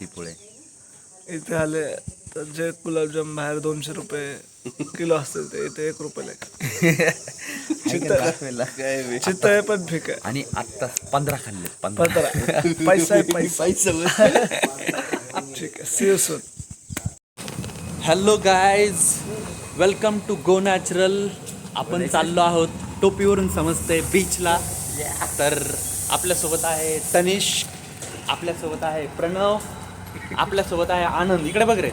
ती पुळे. इथे आले तर जे गुलाबजाम बाहेर दोनशे रुपये किलो असतील ते इथे एक रुपये लेखा. चित्त चित्त आहे पण फिक आहे. आणि आत्ता पंधरा खाल्ले पंधरा. पंधरा. पैसा आहे पैसा. ठीक आहे. Hello guys welcome to go natural आपण चाललो आहोत टोपीवरून समजते बीचला तर आपल्यासोबत आहे तनिष आपल्यासोबत आहे प्रणव. आपल्यासोबत आहे आनंद. इकडे बघ रे.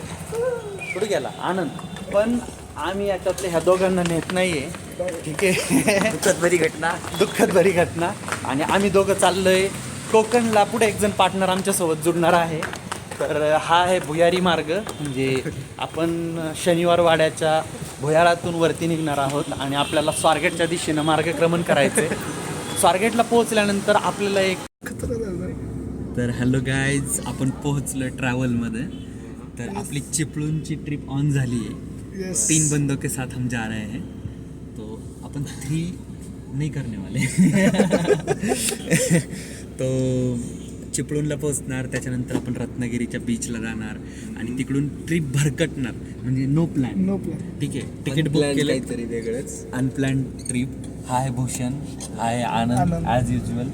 कुठे गेला? आनंद. पण आम्ही याच्यातले ह्या दोघांना नेत नाहीये. ठीक आहे? बरी घटना. दुःखद बरी घटना. आणि आम्ही दोघं चाललोय. कोकणला पुढे एक जण पार्टनर आमच्यासोबत जुडणार आहे. तर हा आहे भुयारी मार्ग. म्हणजे आपण शनिवार वाड्याच्या भुयारातून वरती निघणार आहोत आणि आपल्याला स्वारगेटच्या दिशेनं मार्गक्रमण करायचं आहे स्वारगेटला पोहोचल्यानंतर आपल्याला एक तर हॅलो गाईज आपण पोहोचलो ट्रॅव्हलमध्ये तर आपली चिपळूणची ट्रिप ऑन झाली आहे. तीन बंदों के साथ हम जा रहे हैं. तो अपन थ्री नहीं करने वाले तो चिपळूणला पोहोचणार त्याच्यानंतर आपण रत्नागिरीच्या बीचला जाणार आणि तिकडून ट्रिप भरकटणार. म्हणजे नो प्लॅन नो प्लॅन ठीक आहे तिकीट बुक केलं. काहीतरी वेगळंच. अनप्लॅन ट्रिप हा आहे भूषण हा Anand Anand. As usual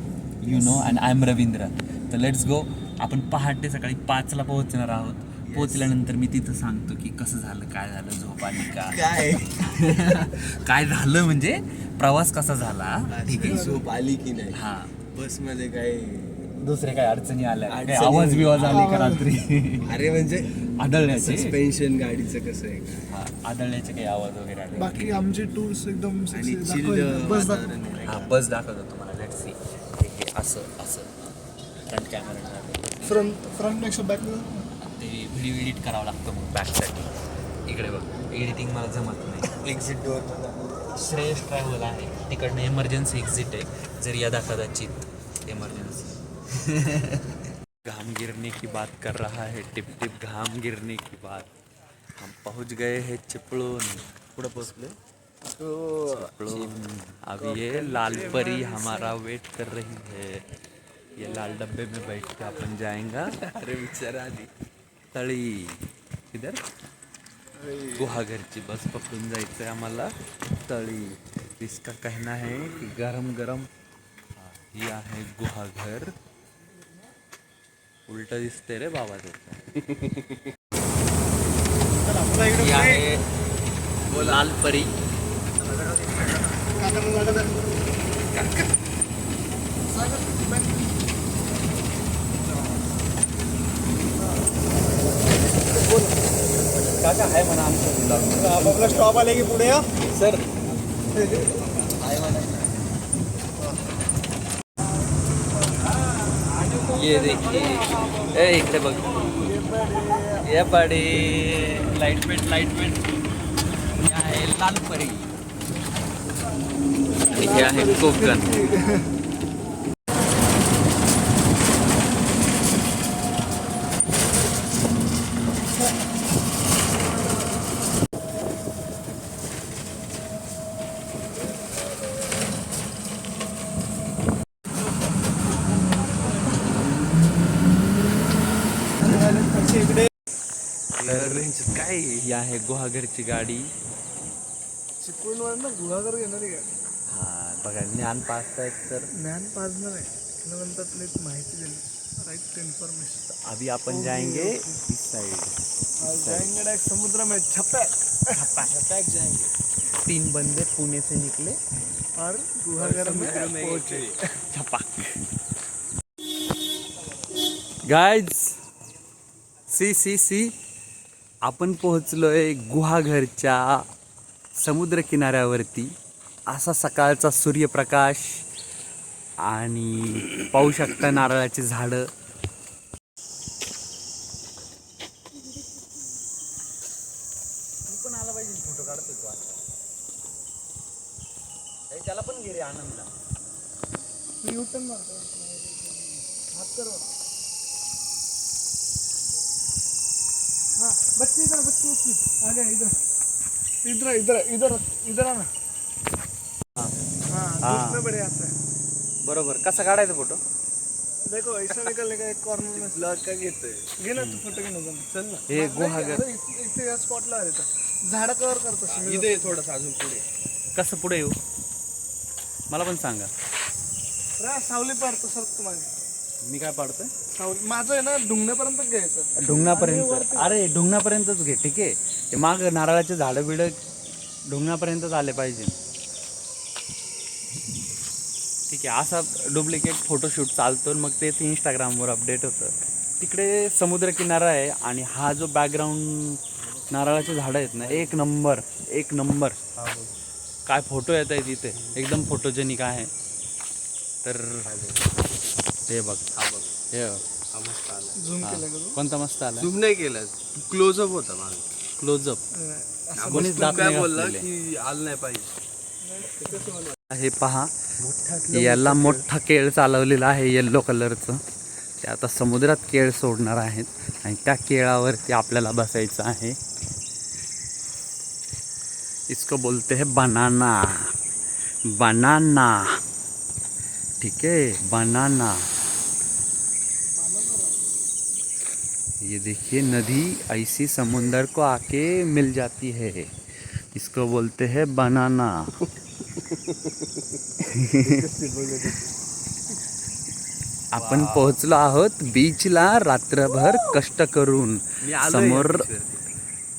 you know and I am Ravindra तर लेट्स गो आपण पहाटे सकाळी पाचला पोहोचणार आहोत. पोहोचल्यानंतर मी तिथं सांगतो की कसं झालं काय झालं झोप आली का? काय? काय झालं म्हणजे प्रवास कसा झाला? ठीक आहे. झोप आली की नाही? हा. बसमध्ये काय? दुसरे काय अडचणी आल्या? अडचणी? आवाज बिवाज आले का. रात्री? अरे म्हणजे आदळण्याचे? सस्पेन्शन गाडीचं कसं आहे? काय हा आदळण्याचे काही आवाज वगैरे आले? बाकी आमची टूर्स एकदम आणि. बस दाखव वातावरण आहे. हा बस दाखवतो तुम्हाला. लेट सी हे असं. फ्रंट कॅमेरा फ्रंट फ्रंटपेक्षा बॅक ते व्हिडिओ एडिट करावा लागतो मग बॅकसाठी इकडे बघ एडिटिंग मला जमत नाही. एक्झिट डोअर श्रेयस ट्रॅव्हल आहे. तिकडनं इमर्जन्सी एक्झिट आहे. जर यदा कदाचित इमर्जन्सी घाम गिरने की बात कर रहा है टिप टिप घाम गिरने की बात. हम पहुंच गए हैं चिपळून पुढे पोहोचले? चिपळून अब ये लाल परी हमारा वेट कर रही है. ये लाल डब्बे में बैठ के अपन जाएगा। अरे विचार आधी तळी इधर गुहाघरची बस पकडून जायचं आहे आम्हाला। तळी इसका कहना है की गरम गरम ही आहे गुहाघर उलट दिसते रे बाबा त्याचं आहे लाल परी। काका आहे स्टॉप आले की पुढे सर ये देखिए। ए इकडे बघ ये बडी लाईट वेट लाईट आहे लाल परी। आणि हे आहे तर काय ही आहे गुहागरची गाडी. चिपळूण ना गुहागर घेणार आहे का? हा बघा ज्ञान पाचतायत तर. ज्ञान पाजणार आहे. नंतर प्लीज माहिती दिली. Right information. अभी अपन जाएंगे इस साइड जाएंगे डायरेक्ट समुद्र में छपैक छपैक जाएंगे तीन बंदे पुणे से निकले. और गुहागर में पहुंचे. छपाक गाइज सी सी सी आपण पोहोचलोय गुहाघरच्या समुद्र किनाऱ्यावरती असा सकाळचा सूर्यप्रकाश आणि पाहू शकता नारळाची झाडं पण आला पाहिजे फोटो काढतोय तो त्याला पण घे रे आनंदला यूटर्न मारतो हात कर बघ. हाँ बच्ची इधर बच्ची बच्ची आ गया इधर इधर इधर इधर इधर आना हाँ हाँ। धूप में बड़े आता है बरोबर कसा काढायचा फोटो देखो ऐसा निकलने का एक कॉर्नर में ब्लॉग का घेतोय घे ना तू फोटो घे ना जाऊन. चल ना हे गुहागर अरे, इथे इथे या स्पॉटला आले तर झाडं कव्हर करतो इथे थोडस अजून पुढे कसं पुढे येऊ मला पण सांगा रा सावली पाडतो सर तुम्हाला मी काय पाडतोय? सावली माझं आहे ना ढुंगण्यापर्यंत घ्यायचं. ढुंगणापर्यंत? अरे ढुंगणापर्यंतच घे ठीक आहे. ते माग नारळाचे झाडं बिडं ढुंगणापर्यंतच आले पाहिजे. ठीक आहे असा डुप्लिकेट फोटोशूट चालतो आणि मग ते इंस्टाग्रामवर अपडेट होतं. तिकडे समुद्रकिनारा आहे आणि हा जो बॅकग्राऊंड नारळाचे झाडं आहेत ना एक नंबर एक नंबर. काय फोटो येत आहे तिथे? एकदम फोटोजेनिक आहे. तर हे बघ हे बघ. हा मस्त आला झूम हा. केलं का तू? कोणता मस्त आला झूम नाही केलं. क्लोजअप होता माझा क्लोजअप. कोणीच तू काय बोलला. की आलं नाही पाहिजे. हे पहा. याला मोठा केळ चालवलेला आहे येल्लो कलरचं ते आता समुद्रात केळ सोडणार आहेत. आणि त्या केळावरती आपल्याला बसायचं आहे. इसको बोलते हैं बनाना बनाना ठीक है बनाना ये देखिए नदी ऐसी समुंदर को आके मिल जाती है। इसको बोलते हैं बनाना। आपण पोहोचलो आहोत बीचला रात्रभर कष्ट करून। समोर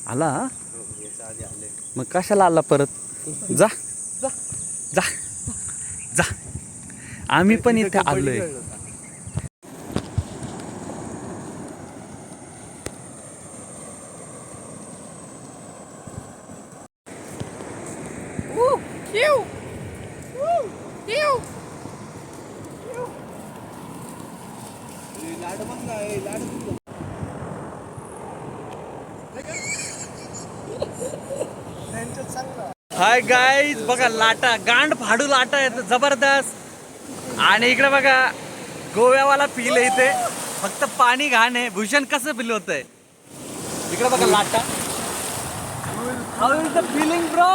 आला? मग कशाला आला परत? जा. जा. जा. आम्ही पण इथे आलोय. हाय गाईज बघा लाटा गांड फाडू लाटा येत जबरदस्त. आणि इकडे बघा गोव्यावाला पिल आहे इथे. फक्त पाणी घाण आहे भूषण कसं पिल होत आहे इकडे बघा लाटा. How is the feeling bro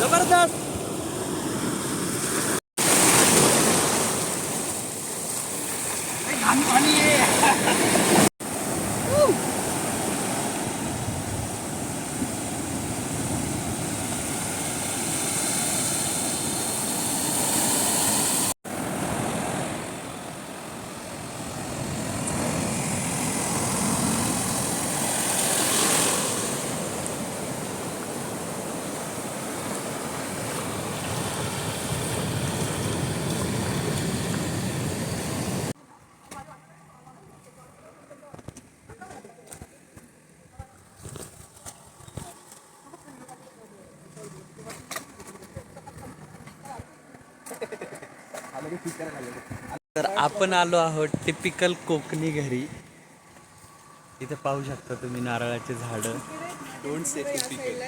जबरदस्त. ए, घाण पाणी तर आपण आलो आहोत टिपिकल कोकणी घरी. इथे पाहू शकता तुम्ही नारळाचे झाडं. डोंट से टिपिकल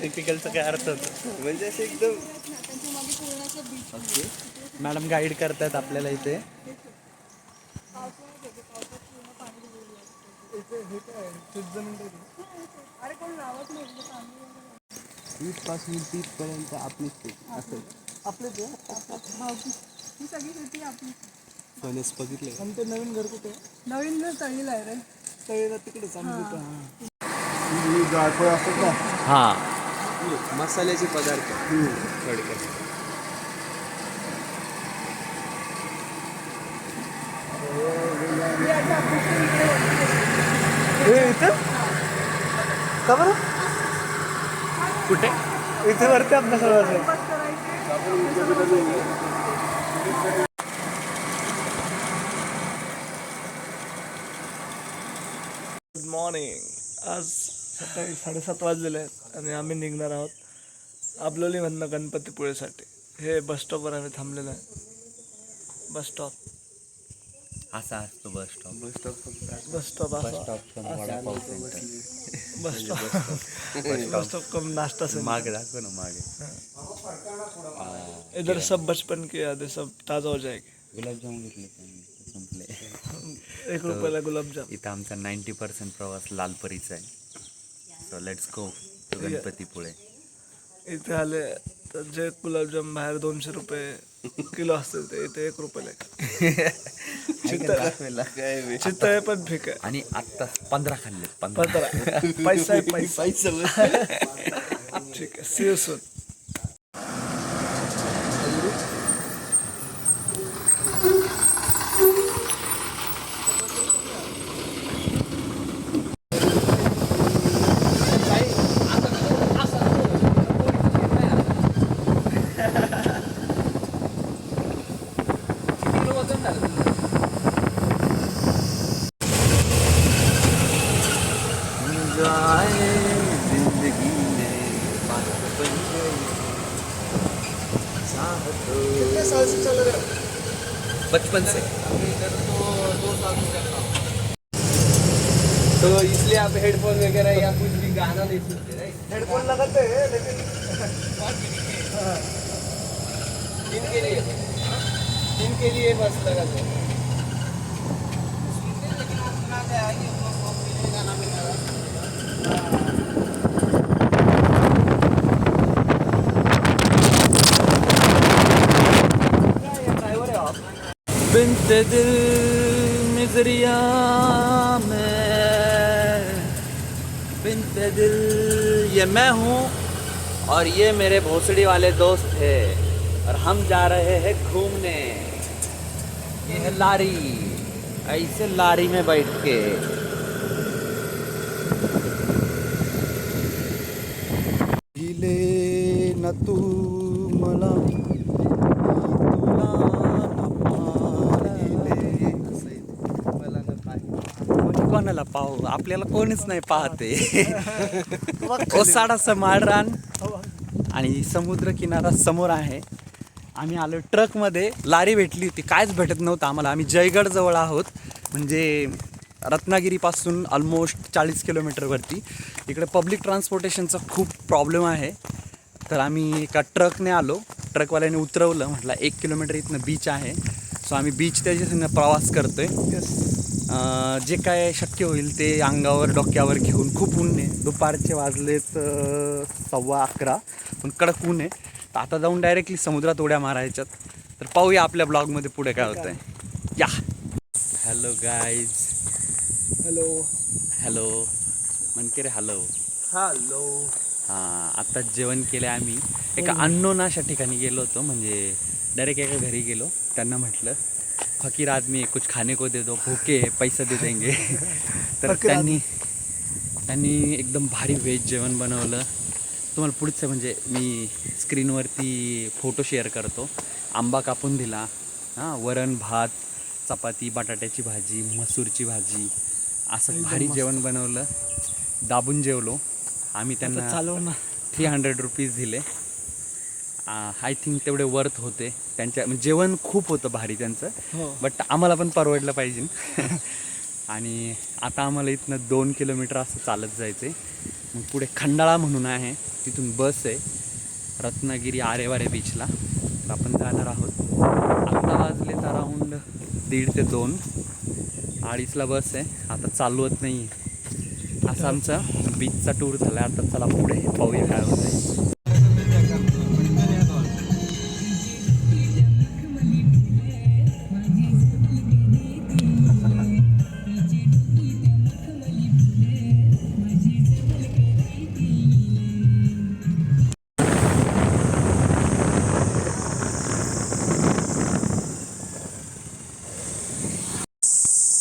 टिपिकलचं काय अर्थ होतं? म्हणजे असं एकदम मॅडम गाईड करतायत आपल्याला इथे. वीसपासून तीस पर्यंत आपलीच असं. आपले ते फणस बघितले आणि ते नवीन घर कुठे नवीन जर तळीला आहे रे. तळेला तिकडेच आम्ही तिथं. हा. मसाल्याचे पदार्थ. थोडक्यात हे इथं? का बरं? कुठे? इथे वरती आपल्या सगळं गुड मॉर्निंग आज सकाळी साडेसात वाजलेले आहेत आणि आम्ही निघणार आहोत आबलोलीमधनं गणपतीपुळेसाठी. हे बस स्टॉपवर आम्ही थांबलेलो आहे. बस स्टॉप असा असतो bus stop bus stop bus stop bus stop bus stop. कम नाश्ता से मागे ना मागे. इधर सब बचपन के यादें सब ताज़ा हो जाएगी. त्यांनी, ते संपले. एक रुपयाला गुलाबजाम. इथं आमचा नाईन्टी पर्सेंट प्रवास लालपरीचा आहे. So let's go to Ganpatipule. इथे आले तर जे गुलाबजाम बाहेर दोनशे रुपये किलो असतील ते इथे एक रुपये चित्त चित्त आहे पण फिक आहे. आणि आता पंधरा खाल्ले पंधरा. पैसा आहे पैसा. ठीक आहे सी यू बचपन से। तो इसलिए आप हेडफोन वगैरह या कुछ भी गाना नहीं सुनते राइट हेडफोन लगाते हैं लेकिन इनके लिए। इनके लिए बस लगाते हैं। बिनते दिल मिजरिया में। बिनते दिल, ये मैं हूँ और ये मेरे भोसड़ी वाले दोस्त है और हम जा रहे हैं घूमने। ये है लारी, ऐसे लारी में बैठ के। न तू मला पाहू आपल्याला कोणीच नाही पाहते. ओसाडाचं माळरान आणि समुद्र किनारा समोर आहे. आम्ही आलो ट्रकमध्ये लारी भेटली होती कायच भेटत नव्हतं आम्हाला. आम्ही जयगड जवळ आहोत म्हणजे रत्नागिरीपासून ऑलमोस्ट चाळीस किलोमीटरवरती इकडे पब्लिक ट्रान्सपोर्टेशनचा खूप प्रॉब्लेम आहे. तर आम्ही एका ट्रकने आलो. ट्रकवाल्याने उतरवलं म्हटलं एक किलोमीटर इथनं बीच आहे. सो आम्ही बीच त्याच्या प्रवास करतोय. अं, जे काय शक्य होईल ते अंगावर डोक्यावर घेऊन खूप ऊन आहे दुपारचे वाजलेत सव्वा अकरा पण कडक ऊन आहे. तर आता जाऊन डायरेक्टली समुद्रात उड्या मारायच्यात. तर पाहूया आपल्या ब्लॉगमध्ये पुढे काय होतंय. या. हॅलो गाईज हॅलो हॅलो म्हणके रे हॅलो हॅलो हां आत्ताच जेवण केलं आम्ही. एका अननोन अशा ठिकाणी गेलो होतो. म्हणजे डायरेक्ट एका घरी गेलो. त्यांना म्हटलं फकीर आदमी कुछ खाने को दे दो भूके पैसा दे देंगे. तर त्यांनी त्यांनी एकदम भारी व्हेज जेवण बनवलं. तुम्हाला पुढचं म्हणजे मी स्क्रीनवरती फोटो शेअर करतो. आंबा कापून दिला हां वरण भात चपाती बटाट्याची भाजी मसूरची भाजी असं भारी जेवण बनवलं. दाबून जेवलो. आम्ही त्यांना थ्री हंड्रेड रुपीज दिले. आय थिंक तेवढे वर्थ होते. त्यांच्या म्हणजे जेवण खूप होतं भारी त्यांचं. हो. बट आम्हाला पण परवडलं पाहिजे. आणि आता आम्हाला इथनं दोन किलोमीटर असं चालत जायचं आहे मग पुढे खंडाळा म्हणून आहे. तिथून बस आहे. रत्नागिरी आरेवारे बीचला तर आपण जाणार आहोत. आत्ता वाजले तर अराऊंड दीड ते दोन. अडीचला बस आहे. आता चालवत नाही असं आमचा बीचचा टूर झाला आता चला पुढे पाहूया काय होतंय.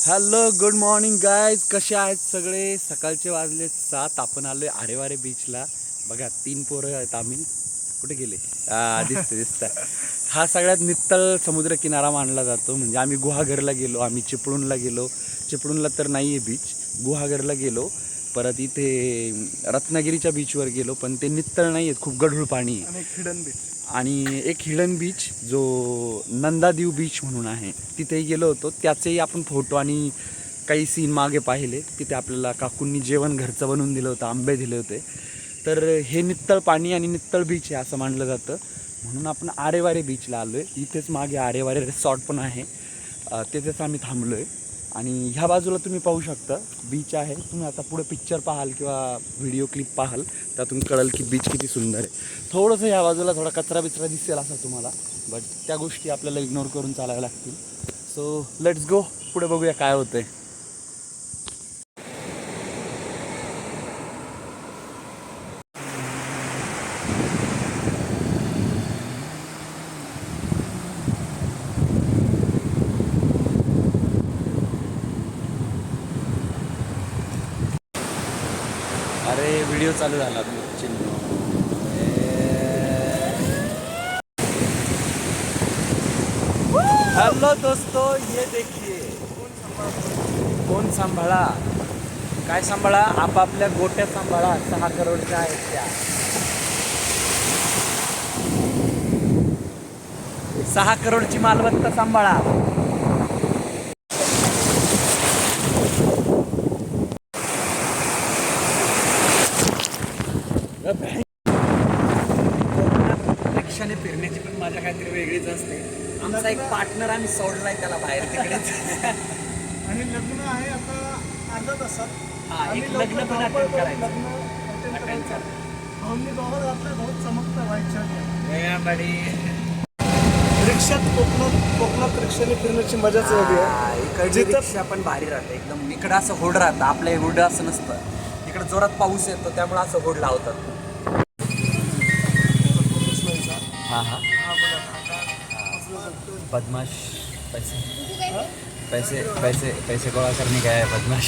हॅलो गुड मॉर्निंग गायज कसे आहेत सगळे? सकाळचे वाजले सात. आपण आलोय आरेवारे बीचला. बघा तीन पोरं आहेत आम्ही. कुठे गेले? दिसतं दिसतं हा सगळ्यात नित्तळ समुद्र किनारा मानला जातो. म्हणजे आम्ही गुहागरला गेलो. आम्ही चिपळूणला गेलो. चिपळूणला तर नाही आहे बीच. गुहागरला गेलो. परत इथे रत्नागिरीच्या बीचवर गेलो. पण ते नित्तळ नाही आहेत खूप गढूळ पाणी आहे. Hidden beach. आणि एक हिडन बीच जो नंदादीव बीच म्हणून आहे तिथेही गेलो होतो. त्याचेही आपण फोटो आणि काही सीन मागे पाहिले. तिथे आपल्याला काकूंनी जेवण घरचं बनवून दिलं होतं आंबे दिले होते. तर हे नित्तळ पाणी आणि नित्तळ बीच आहे असं मानलं जातं. म्हणून आपण आरेवारे बीचला आलो आहे इथेच मागे आरेवारे रिसॉर्ट पण आहे. तिथेच आम्ही थांबलो आहे आणि ह्या बाजूला तुम्ही पाहू शकता बीच आहे. तुम्ही आता पुढे पिक्चर पाहाल किंवा व्हिडिओ क्लिप पाहाल त्यातून कळेल की बीच किती सुंदर आहे. थोडंसं ह्या बाजूला थोडा कचरा बिचरा दिसेल असा तुम्हाला बट त्या गोष्टी आपल्याला इग्नोर करून चालाव्या लागतील. सो लेट्स गो पुढे बघूया काय होतं आहे व्हिडिओ चालू झाला चिन्ह हेलो दोस्तों ये देखिए. कोण सांभाळा? काय सांभाळा? आपापल्या गोट्या सांभाळा. सहा करोडच्या आहेत त्या. सहा करोडची मालमत्ता सांभाळा रिक्षाने फिरण्याची पण माझ्या काहीतरी वेगळीच असते. आमचा एक पार्टनर आम्ही सोडलाय त्याला बाहेर तिकडेच. आणि लग्न आहे आता अर्धा तासात. हा, एक लग्न पण attend करायचं. लग्न attend करायचं. भाऊंनी घातलं बहुत चमकतं रिक्षात कोकणात कोकणात रिक्षाने फिरण्याची मजाच वेगळी आहे. जिथं- रिक्षा पण भारी राहते. एकदम इकडं असं होड राहतं. आपल्या होड असं नसतं. इकडं जोरात पाऊस येतो त्यामुळे असं होड लावतात. बदमाश पैसे। पैसे पैसे पैसे गोळा करने गया है बदमाश।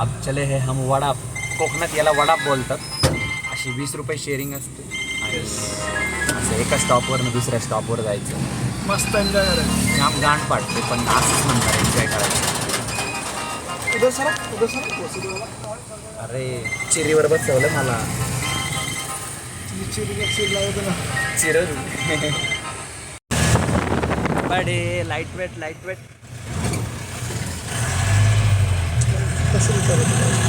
अब चले हे हम वडा कोकणात याला वडा बोलतात अशी वीस रुपये शेअरिंग असते। आणि असं एका स्टॉपवरनं दुसऱ्या स्टॉपवर जायचं। मस्त एन्जॉय करायचं जाम गाण पाडते पण असंच म्हणतात एन्जॉय करायचं. अरे चिरीवर बसवलं मला. चिरी चिरी लावतो ना. चिरल बडे लाइट वेट लाइट वेट कसं विचारत